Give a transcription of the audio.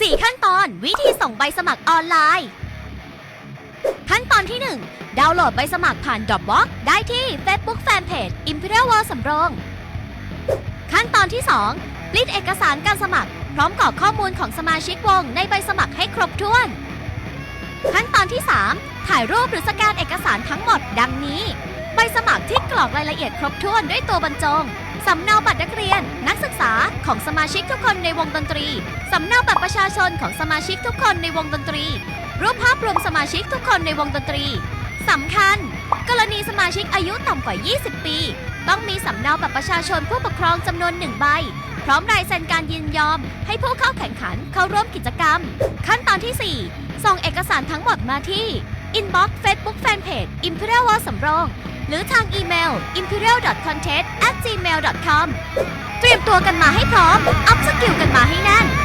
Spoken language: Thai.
4 ขั้นตอนวิธีส่งใบสมัครออนไลน์ ขั้นตอนที่ 1 ดาวน์โหลดใบสมัครผ่าน Dropbox ได้ที่ Facebook Fanpage Imperial World สำโรง ขั้นตอนที่ 2 ปริ้นเอกสารการสมัคร พร้อมกรอกข้อมูลของสมาชิกวงในใบสมัครให้ครบถ้วน ขั้นตอนที่ 3 ถ่ายรูปหรือสแกนเอกสารทั้งหมดดังนี้ ใบสมัครที่กรอกรายละเอียดครบถ้วนด้วยตัวบรรจง สำเนาบัตรนักเรียน นักศึกษาของสมาชิกทุกคนในวงดนตรี สำเนาบัตรประชาชนของสมาชิกทุกคนในวงดนตรี รูปภาพรวมสมาชิกทุกคนในวงดนตรี สำคัญ กรณีสมาชิกอายุต่ำกว่า 20 ปี ต้องมีสำเนาบัตรประชาชนผู้ปกครองจำนวนหนึ่งใบ พร้อมลายเซ็นการยินยอม ให้ผู้เข้าแข่งขันเข้าร่วมกิจกรรม ขั้นตอนที่ 4 ส่งเอกสารทั้งหมดมาที่ inbox Facebook Fanpage Imperial World สำโรง รือทางอีเมล imperial.content@gmail.com เตรียมตัวกันมาให้พร้อม อัพสกิลกันมาให้แน่นแล้วมาระเบิดความมันพร้อมๆกัน